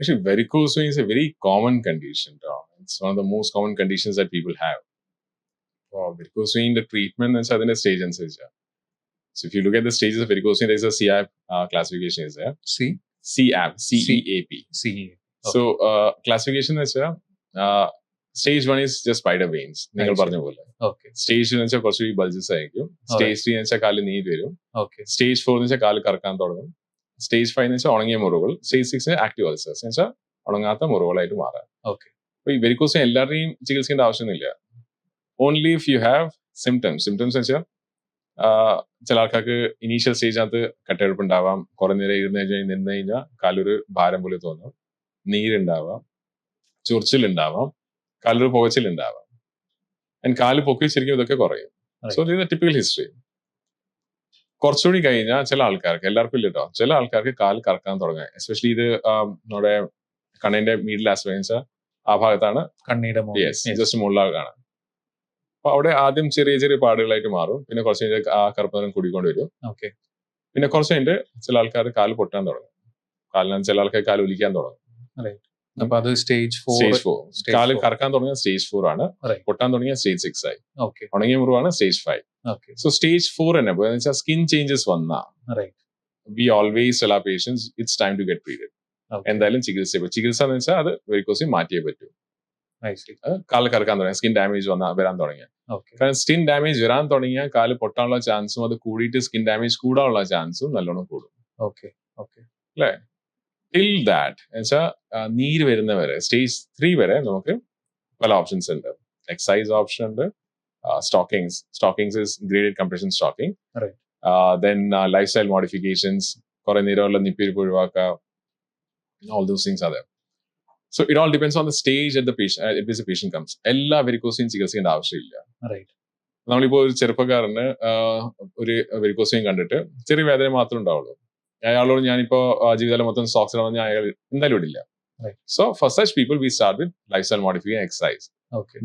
Actually, varicose vein is a very common condition. Tom. It's one of the most common conditions that people have. Oh, varicose vein, the treatment is അതിന്റെ stage അനുസരിച്ചാണ്. So if you look at the stages of varicose vein, there is a CAP uh, classification is there. C CAP, C-E-A-P. C So uh, classification എന്ന് വെച്ചാൽ uh, stage one is just spider veins. നിങ്ങൾ I see. പറഞ്ഞ പോലെ. Okay stage എന്ന് വെച്ചാൽ കുറച്ച് bulges ആയിരിക്കും stage three എന്ന് വെച്ചാൽ കാല് നീര് വരും ഓക്കെ സ്റ്റേജ് ഫോർ എന്ന് വെച്ചാൽ കാല് കറക്കാൻ തുടങ്ങും സ്റ്റേജ് ഫൈവ് എന്ന് വെച്ചാൽ ഉണങ്ങിയ മുറിവുകൾ സ്റ്റേജ് സിക്സ് ആക്റ്റീവ് അൾസേഴ്സ് എന്ന് വെച്ചാൽ ഉണങ്ങാത്ത മുറിവുകളായിട്ട് മാറാം ഓക്കെ അപ്പൊ ഈ വെരിക്കോസിന് എല്ലാവരുടെയും ചികിത്സിക്കേണ്ട ആവശ്യമൊന്നുമില്ല. Only if you have symptoms symptoms വെച്ചാൽ ചില ആൾക്കാർക്ക് ഇനീഷ്യൽ സ്റ്റേജിനകത്ത് കട്ടെടുപ്പ് ഉണ്ടാവാം കുറെ നേരം ഇരുന്ന് കഴിഞ്ഞാൽ നിന്ന് കഴിഞ്ഞാൽ കാലൊരു ഭാരം പോലെ തോന്നും. നീരുണ്ടാവാം ചൊറിച്ചിലുണ്ടാവാം കാലൊരു പുകച്ചിലുണ്ടാവാം. ആൻഡ് കാൽ പൊക്കി വെച്ചിരിക്കും ഇതൊക്കെ കുറയും. സോ ഇത് ടിപ്പിക്കൽ ഹിസ്റ്ററി കുറച്ചുകൂടി കഴിഞ്ഞാൽ ചില ആൾക്കാർക്ക് എല്ലാവർക്കും ഇല്ല കേട്ടോ ചില ആൾക്കാർക്ക് കാൽ കറക്കാൻ തുടങ്ങാം എസ്പെഷ്യലി ഇത് നമ്മുടെ കണ്ണിന്റെ മീഡിൽ ആസ്വദിച്ച ആ ഭാഗത്താണ്. കണ്ണിയുടെ ജസ്റ്റ് മുകളിലാണ് അപ്പൊ അവിടെ ആദ്യം ചെറിയ ചെറിയ പാടുകളായിട്ട് മാറും പിന്നെ കുറച്ച് കഴിഞ്ഞാൽ ആ കറുപ്പ് നിറം കൂടിക്കൊണ്ട് വരും. ഓക്കെ പിന്നെ കുറച്ച് കഴിഞ്ഞിട്ട് ചില ആൾക്കാർ കാൽ പൊട്ടാൻ തുടങ്ങും. കാലിന് ചില ആൾക്കാർ കാൽ ഒലിക്കാൻ തുടങ്ങും. അപ്പൊ അത് സ്റ്റേജ് ഫോർ സ്റ്റേജ് ഫോർ കാൽ. കറക്കാൻ തുടങ്ങിയ സ്റ്റേജ് ഫോർ ആണ്. പൊട്ടാൻ തുടങ്ങിയ സ്റ്റേജ് സിക്സ് ആയി. ഓക്കെ ഉണങ്ങിയ മുറിവാണ് stage five so stage four തന്നെ. വെച്ചാൽ സ്കിൻ ചേഞ്ചസ് വന്നാ. വി ഓൾവേസ് എല്ലാ patients it's time to get treated എന്തായാലും ചികിത്സ. ചികിത്സ എന്ന് വെച്ചാൽ അത് വെരിക്കോസി മാറ്റിയേ പറ്റൂ. കാൽ കറക്കാൻ തുടങ്ങി. സ്കിൻ ഡാമേജ് വന്ന വരാൻ തുടങ്ങിയ കാരണം സ്കിൻ ഡാമേജ് വരാൻ തുടങ്ങിയാൽ കാൽ പൊട്ടാനുള്ള ചാൻസും അത് കൂടിയിട്ട് സ്കിൻ ഡാമേജ് കൂടാനുള്ള ചാൻസും നല്ലോണം കൂടും. ഓക്കെ ഓക്കെ ടിൽ ദാറ്റ് വെച്ചാൽ നീര് വരുന്നവരെ സ്റ്റേജ് ത്രീ വരെ നമുക്ക് പല ഓപ്ഷൻസ് ഉണ്ട് എക്സസൈസ് ഓപ്ഷൻ ഉണ്ട് stockings stockings is graded compression stocking Right. Then lifestyle modifications കുറെ നേരമുള്ള നിപ്പിരിപ്പ് ഒഴിവാക്കുക all those things are there. So it all depends on the stage the the patient, uh, at which the patient comes. എല്ലാ വെരിക്കോസിയും ചികിത്സിക്കേണ്ട ആവശ്യമില്ല right നമ്മളിപ്പോ ഒരു ചെറുപ്പക്കാരന് ഒരു വെരിക്കോസിയും കണ്ടിട്ട് ചെറിയ വേദന മാത്രമേ ഉണ്ടാവുള്ളൂ അയാളോട് ഞാനിപ്പോ ജീവിതകാലം മൊത്തം സോക്സ് ഇടാൻ പറഞ്ഞാൽ അയാൾ എന്തായാലും ഇടില്ല. So first such people we start with lifestyle modification exercise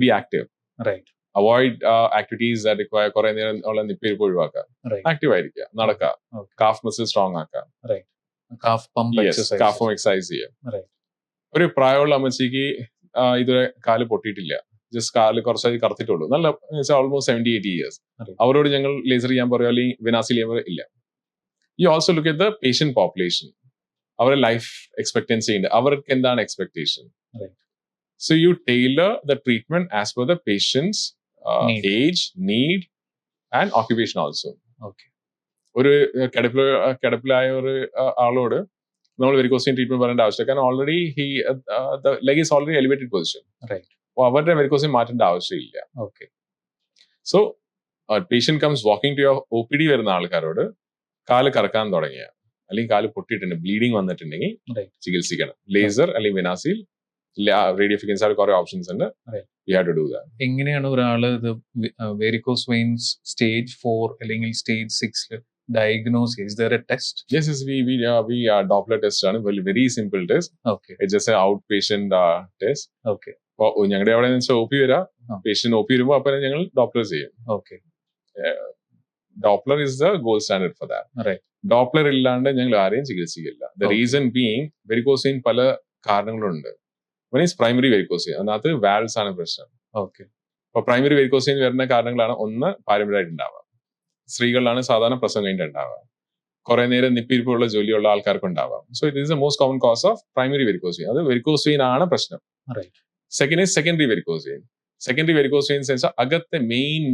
be active right avoid activities that require കുറെ നേരം ഉള്ള നിപ്പിരിപ്പ് ഒഴിവാക്കുക. ആക്റ്റീവ് ആയിരിക്കുക. നടക്കുക. കാഫ് മസിൽ സ്ട്രോങ് ആക്കുക. കാഫ് പമ്പ് എക്സസൈസ് കാഫും എക്സസൈസ് ചെയ്യാം Right. ഒരു പ്രായമുള്ള അമ്മച്ചിക്ക് ഇതുവരെ കാൽ പൊട്ടിയിട്ടില്ല. ജസ്റ്റ് കാൽ കുറച്ചായി കറുത്തിട്ടുള്ളൂ നല്ല ഓൾമോസ്റ്റ് സെവന്റി എയ്റ്റി ഇയേഴ്സ് അവരോട് ഞങ്ങൾ ലേസർ ചെയ്യാൻ പറയുക അല്ലെങ്കിൽ വിനാസി ചെയ്യാൻ പറയുക ഇല്ല. You also look at the patient population അവരുടെ ലൈഫ് എക്സ്പെക്ടൻസി ഉണ്ട് അവർക്ക് എന്താണ് expectation Right. So you tailor the treatment as per the patients Need. Age need and occupation also okay ഒരു കിടപ്പില കിടപ്പിലായ ഒരു ആ, ആളോട് നമ്മൾ വെരിക്കോസിൻ ട്രീറ്റ്മെന്റ് പറയേണ്ട ആവശ്യമില്ല. കാരണം already he leg is already elevated position right അപ്പോൾ അവരുടെ വെരിക്കോസിൻ മാറ്റേണ്ട ആവശ്യമില്ല. Okay so patient comes walking to your O P D വരുന്ന ആൾക്കാരോട് കാൽ കറക്കാൻ തുടങ്ങിയ അല്ലെങ്കിൽ കാൽ പൊട്ടിയിട്ടുണ്ട് ബ്ലീഡിങ് വന്നിട്ടുണ്ടെങ്കിൽ. ചികിത്സിക്കണം. ലേസർ അല്ലെങ്കിൽ വിനാസിൽ റേഡിയോ ഫ്രീക്വൻസി കുറെ ഓപ്ഷൻസ് ഉണ്ട്. You have to do that എങ്ങനെയാണ് ഒരാൾ ഇത് വെരിക്കോസ് വെയിൻസ് സ്റ്റേജ് ഫോർ അല്ലെങ്കിൽ സ്റ്റേജ് സിക്സിൽ ഡയഗ്നോസ് ചെയ്ത് there a test yes yes we we we Doppler test ആണ്. Very simple test okay it's just out patient test okay അപ്പൊ ഞങ്ങളുടെ അവിടെ ഒ പി വരാം. പേഷ്യന്റ് ഒ പി വരുമ്പോൾ അപ്പൊ ഞങ്ങൾ ഡോക്ടർ ചെയ്യും. Okay Doppler is the gold standard for that. Doppler ഇല്ലാണ്ട് ഞങ്ങൾ ആരെയും ചികിത്സിക്കില്ല. ദ റീസൺ ബീങ് വെരിക്കോസിൻ പല കാരണങ്ങളുണ്ട്. മീൻസ് പ്രൈമറി വെരിക്കോസിൻ അതിനകത്ത് വാൽസ് ആണ് പ്രശ്നം. ഓക്കെ അപ്പൊ പ്രൈമറി വെരിക്കോസിൻ വരുന്ന കാരണങ്ങളാണ് ഒന്ന് പാരമ്പര്യമായിട്ട് ഉണ്ടാവുക സ്ത്രീകളിലാണ് സാധാരണ പ്രസവം കഴിഞ്ഞിട്ട് ഉണ്ടാവുക കുറെ നേരം നിപ്പിരിപ്പുള്ള ജോലിയുള്ള ആൾക്കാർക്ക് ഉണ്ടാവാം so it is the most common cause of primary വെരിക്കോസിൻ അത് വെരിക്കോസിൻ ആണ് പ്രശ്നം. Second is secondary വെരിക്കോസിൻ secondary varicose veins വെച്ചാൽ അകത്തെ main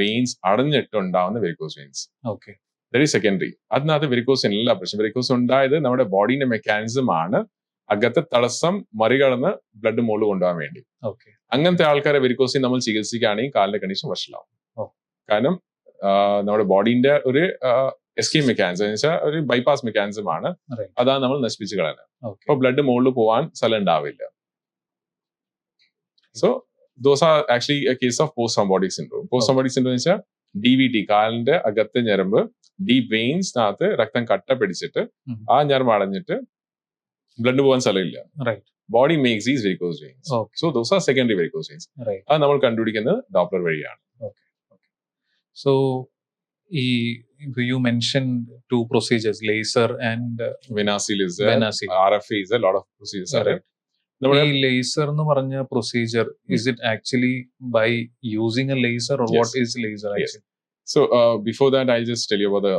veins അടഞ്ഞിട്ടുണ്ടാവുന്ന varicose veins okay very secondary അതിനകത്ത് വെരിക്കോസ് അല്ല പ്രശ്നം വെരിക്കോസ് ഉണ്ടായത് നമ്മുടെ ബോഡീന്റെ മെക്കാനിസം ആണ് അകത്തെ തടസ്സം മറികടന്ന് ബ്ലഡ് മുകളിൽ കൊണ്ടുപോകാൻ വേണ്ടി. ഓക്കെ അങ്ങനത്തെ ആൾക്കാരെ വെരിക്കോസിൻ നമ്മൾ ചികിത്സിക്കുകയാണെങ്കിൽ കാലിന്റെ കണ്ടീഷൻ വഷളാവും. കാരണം നമ്മുടെ ബോഡീന്റെ ഒരു എസ്കീം മെക്കാനിസം എന്ന് വെച്ചാൽ ഒരു ബൈപ്പാസ് മെക്കാനിസം ആണ്. അതാണ് നമ്മൾ നശിപ്പിച്ച് കളയുന്നത്. അപ്പൊ ബ്ലഡ് മുകളിൽ പോകാൻ സ്ഥലം ഉണ്ടാവില്ല. So those are actually case of post thrombotic syndrome post thrombotic syndrome എന്ന് വെച്ചാൽ ഡി വി ടി കാലിന്റെ അകത്തെ ഞരമ്പ് ഡീപ് വെയിൻസിനകത്ത് രക്തം കട്ട പിടിച്ചിട്ട് ആ ഞരമ്പ് അടഞ്ഞിട്ട് ബ്ലഡ് പോകാൻ സ്ഥലമില്ല. Body makes is varicose veins so those are secondary varicose veins അത് നമ്മൾ കണ്ടുപിടിക്കുന്നത് ഡോപ്ലർ വഴിയാണ്. സോ ഈ. RFA is. A lot of procedures are there. Correct. നമ്മുടെ ഈ ലേസർ എന്ന് പറഞ്ഞ procedure is it actually by using a laser Yes. What is laser Yes. So uh, before that, I'll just tell you about the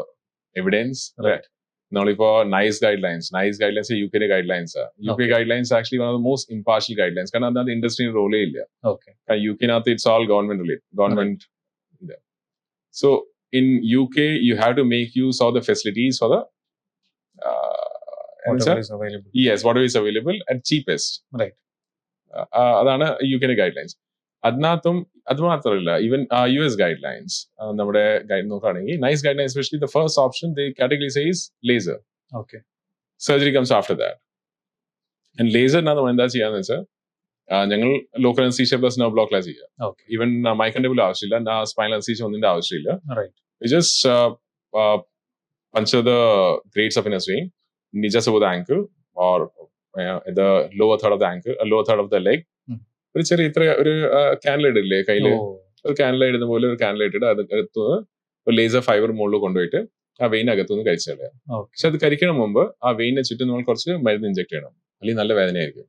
evidence. Right. നമ്മളിപ്പോ NICE guidelines NICE guidelines U കെയുടെ guidelines UK Okay. Guidelines actually one of the most impartial guidelines കാരണം അതിനകത്ത് ഇൻഡസ്ട്രിയിൽ റോളേ ഇല്ല okay കാരണം യു കെനകത്ത് it's all government relate government ഇത് so in UK you have to make use of the facilities for the available yes what is available at cheapest Right. അതാണ് യു കെയുടെ ഗൈഡ് ലൈൻസ് അതിനകത്തും അത് മാത്രമല്ല even U S guidelines നമ്മുടെ guide നോക്കുകയാണെങ്കിൽ NICE guidelines especially the first option the category size laser okay surgery comes after that and ലേസറിനകത്ത് നമ്മൾ എന്താ ചെയ്യാന്ന് വെച്ചാൽ ഞങ്ങൾ ലോക്കൽ അൻസീഷ്യ പ്ലസ് നോ ബ്ലോക്കിലാണ് ചെയ്യുക. ഈവൻ മൈക്കണ്ടബിൾ ആവശ്യമില്ല സ്പൈനൽ അൻസീഷ്യ ഒന്നിന്റെ ആവശ്യമില്ല. Uh, uh, puncture the great saphenous vein, knee just above the ankle or uh, the lower third of the ankle, uh, lower third of the leg. ഒരു ചെറിയ ഇത്ര ഒരു കാനലൈഡ് ഇല്ലേ കയ്യിൽ? ഒരു കാനലൈഡ് ഇടുന്ന പോലെ ഒരു കാനലൈഡ് ഇട്ട് അത് അകത്തുനിന്ന് ഒരു ലേസർ ഫൈബർ മുകളിൽ കൊണ്ടുപോയിട്ട് ആ വെയിൻ അകത്തുനിന്ന് കഴിച്ചു കളയാം. പക്ഷെ അത് കഴിക്കണ മുമ്പ് ആ വെയിനെ ചുറ്റും നമ്മൾ കുറച്ച് മരുന്ന് ഇഞ്ചെക്ട് ചെയ്യണം. അല്ലെങ്കിൽ നല്ല വേദനയായിരിക്കും.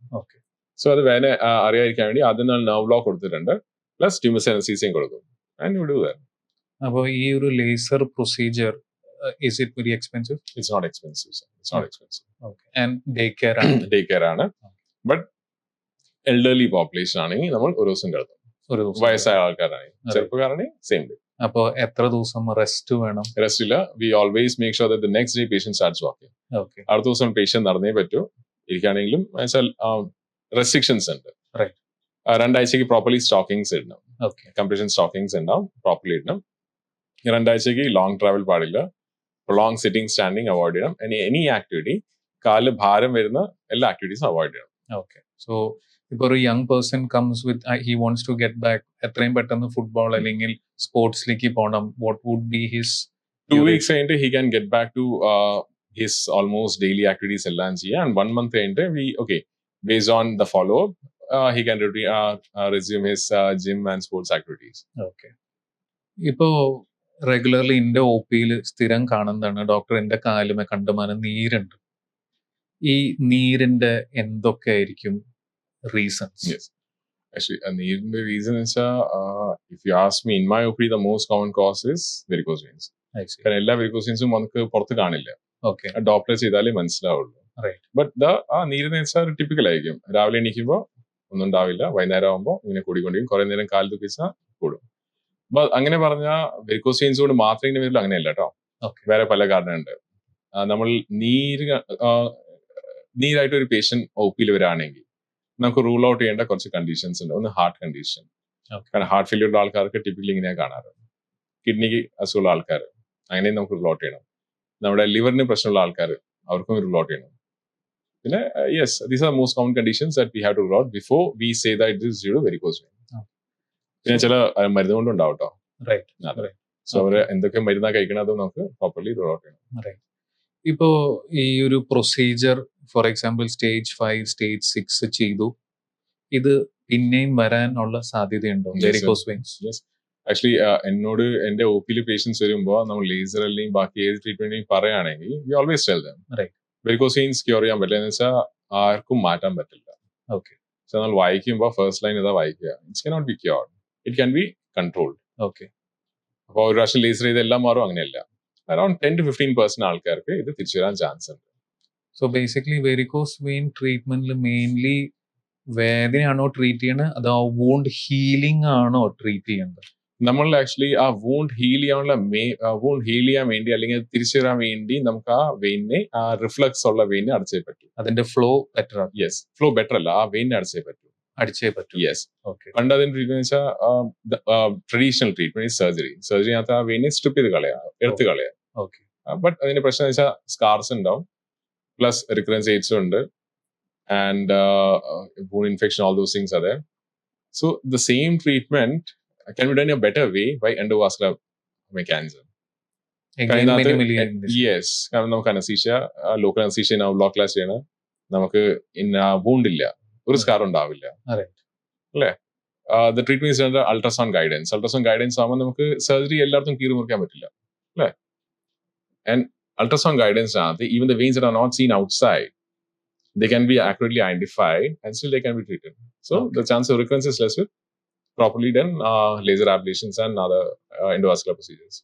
സോ അത് വേദന അറിയാതിരിക്കാൻ വേണ്ടി ആദ്യം നമ്മൾ നെർവ് ബ്ലോക്ക് കൊടുത്തിട്ടുണ്ട്. പ്ലസ് ട്യൂമസ് അനസീസിയും കൊടുക്കും. ആൻഡ് വിടൂ അപ്പോൾ ഈ ഒരു laser procedure is it very expensive it's not expensive it's not expensive okay and day care ആണ് ഡേ കെയർ ആണ്. ബട്ട് എൽഡർലി പോപ്പുലേഷൻ ആണെങ്കിൽ നമ്മൾ ഒരു ദിവസം കിടത്തും ഒരു ദിവസം വയസ്സായ ആൾക്കാരാണെങ്കിൽ. അതെ. ചെറുപ്പക്കാരാണെങ്കിൽ സെയിം ഡേ അപ്പോൾ എത്ര ദിവസം റെസ്റ്റ് വേണം? റെസ്റ്റ് ഇല്ല. We always make sure the next day patient starts walking okay അടുത്ത ദിവസം പേഷ്യൻ നടന്നേ പറ്റൂ. ഇരിക്കുകയാണെങ്കിലും റെസ്ട്രിക്ഷൻസ് ഉണ്ട്. Right. ആ, രണ്ടാഴ്ചക്ക് പ്രോപ്പർലി സ്റ്റോക്കിങ്സ് ഇടണം. ഓക്കെ കംപ്രഷൻ സ്റ്റോക്കിങ്സ് ഉണ്ടാവും പ്രോപ്പർലി ഇടണം. രണ്ടാഴ്ചക്ക് ലോങ് ട്രാവൽ പാടില്ല. പ്രൊലോങ് സിറ്റിംഗ് സ്റ്റാൻഡിങ് അവോയ്ഡ് ചെയ്യണം ഇനി എനി ആക്ടിവിറ്റി കാലിൽ ഭാരം വരുന്ന എല്ലാ ആക്ടിവിറ്റീസും അവോയ്ഡ് ചെയ്യണം ഓക്കെ സോ ഇപ്പോൾ ഒരു young person comes with he wants to get back എത്രയും പെട്ടെന്ന് ഫുട്ബോൾ അല്ലെങ്കിൽ സ്പോർട്സിലേക്ക് പോകണം what would be his two weeks കഴിഞ്ഞിട്ട് he can get back to his almost daily activities എല്ലാം ചെയ്യുക ആൻഡ് വൺ മന്ത് കഴിഞ്ഞിട്ട് we okay based on the follow he can resume his gym and sports activities okay ഇപ്പോൾ regularly എന്റെ ഒ പിയിൽ സ്ഥിരം കാണുന്നതാണ് ഡോക്ടർ എന്റെ കാലുമേ കണ്ടുമാനം നീരുണ്ട്. ഈ നീരിന്റെ എന്തൊക്കെ ആയിരിക്കും reasons. Actually, uh, the reason is, uh, if you ask me, in my opinion, the most common cause is varicose veins. കാരണം എല്ലാ വെരിക്കോസിൻസും നമുക്ക് പുറത്ത് കാണില്ല. ഓക്കെ ഡോക്ടർ ചെയ്താലേ മനസ്സിലാവുള്ളൂ. Right. ബട്ട് ദ ആ നീരെന്ന് വെച്ചാൽ ടിപ്പിക്കൽ ആയിരിക്കും. രാവിലെ എണീക്കുമ്പോൾ ഒന്നും ഉണ്ടാവില്ല. വൈകുന്നേരം ആകുമ്പോൾ ഇങ്ങനെ കൂടിക്കൊണ്ടിരിക്കും. കുറെ നേരം കാലത്ത് തുപ്പിച്ചാൽ കൂടും. അപ്പൊ അങ്ങനെ പറഞ്ഞാൽ വെരിക്കോസ് വെയിൻസ് കൊണ്ട് മാത്രം ഇങ്ങനെ വരില്ല അങ്ങനെയല്ല കേട്ടോ. വേറെ പല കാരണമുണ്ട് ഉണ്ട് നമ്മൾ നീര് നീരായിട്ട് ഒരു പേഷ്യൻ ഒ പിയിൽ വരാണെങ്കിൽ നമുക്ക് റൂൾ ഔട്ട് ചെയ്യേണ്ട കുറച്ച് കണ്ടീഷൻസ് ഉണ്ട്. ഒന്ന് ഹാർട്ട് കണ്ടീഷൻ. കാരണം ഹാർട്ട് ഫെയിലിയർ ഉള്ള ആൾക്കാർക്ക് ടിപ്പിക്കലി ഇങ്ങനെ കാണാറ്. കിഡ്നിക്ക് അസുഖമുള്ള ആൾക്കാർ അങ്ങനെയും നമുക്ക് റൂൾ ഔട്ട് ചെയ്യണം. നമ്മുടെ ലിവറിന് പ്രശ്നമുള്ള ആൾക്കാർ അവർക്കും റൂൾ ഔട്ട് ചെയ്യണം. പിന്നെ yes these are most common conditions that we have to rule out before we say that it due to varicose vein Okay. പിന്നെ ചില മരുന്ന് കൊണ്ടുണ്ടാവും കേട്ടോ റൈറ്റ് സോ അവർ എന്തൊക്കെ മരുന്നാ കഴിക്കണത് നമുക്ക് പ്രോപ്പർലി റോൾ ഔട്ട് ചെയ്യണം. ഇപ്പോ ഈ ഒരു procedure for example stage five stage six ചെയ്തു. ഇത് പിന്നെയും വരാനുള്ള സാധ്യതയുണ്ടോ. വെരിക്കോസ് വെയിൻസ് ആക്ച്വലി എന്നോട് എന്റെ ഒ പിയിൽ പേഷ്യൻസ് വരുമ്പോൾ നമ്മൾ ലേസർ അല്ലെങ്കിൽ ബാക്കി ഏത് ട്രീറ്റ്മെന്റ് പറയുകയാണെങ്കിൽ we always tell them Right. Varicose veins cure ചെയ്യാൻ പറ്റില്ല. എന്ന് വെച്ചാൽ ആർക്കും മാറ്റാൻ പറ്റില്ല. ഓക്കെ നമ്മൾ വായിക്കുമ്പോൾ ഫസ്റ്റ് ലൈൻ ഇതാ വായിക്കുക. It's cannot be cured it can be controlled okay അപ്പോൾ ഒരു പ്രാവശ്യം ലേസർ ചെയ്ത് എല്ലാം മാറും അങ്ങനെയല്ല. Around ten to fifteen percent ആൾക്കാർക്ക് ഇത് തിരിച്ചു വരാൻ ചാൻസ് ഉണ്ട് സോ ബേസിക്കലി വെരിക്കോസ് വെയിൻ ട്രീറ്റ്മെന്റിൽ മെയിൻലി വേദനയാണോ ട്രീറ്റ് ചെയ്യണത് അതോ വൂണ്ട് ഹീലിംഗ് ആണോ ട്രീറ്റ് ചെയ്യേണ്ടത്? നമ്മൾ ആക്ച്വലി ആ വൂണ്ട് ഹീൽ ചെയ്യാനുള്ള വൂണ്ട് ഹീൽ ചെയ്യാൻ വേണ്ടി അല്ലെങ്കിൽ തിരിച്ചു വരാൻ വേണ്ടി നമുക്ക് ആ വെയിനെ ആ റിഫ്ലക്സ് ഉള്ള വെയിനെ അടച്ചേ പറ്റൂ. അതിന്റെ flow better yes flow better അല്ല ആ വെയിനെ അടച്ചേ പറ്റൂ. അടിച്ചേ പറ്റും. യെസ് ഓക്കെ പണ്ട് അതിന് ട്രീറ്റ്മെന്റ് വെച്ചാൽ ട്രഡീഷണൽ ട്രീറ്റ്മെന്റ് സർജറി സർജറിനകത്ത് ആ വെയിനെ സ്ട്രിപ്പ് ചെയ്ത് കളയാ എടുത്ത് കളയാ. ഓക്കെ ബട്ട് അതിന്റെ പ്രശ്നം എന്ന് വെച്ചാൽ സ്കാർസ് ഉണ്ടാവും. പ്ലസ് റിക്കറൻസ് എയ്ഡ്സും ഉണ്ട്. And bone infection all those things അതെ so the same treatment can be done a better way by endovascular mechanism yes കാരണം നമുക്ക് anaesthesia local anaesthesia block class ചെയ്യണം. നമുക്ക് ഇന്ന വൂണ്ട് ഇല്ല. ഒരു സ്കാർ ഉണ്ടാവില്ല Right. അല്ലേ the treatment is ultrasound guidance ultrasound guidance ആകുമ്പോൾ നമുക്ക് സർജറി എല്ലായിടത്തും കീറി മുറിക്കാൻ പറ്റില്ല ultrasound guidance are the, even the veins that are not seen outside they can be accurately identified and still they can be treated so Okay. the chance of recurrence is less with properly done uh, laser ablations and other uh, endovascular procedures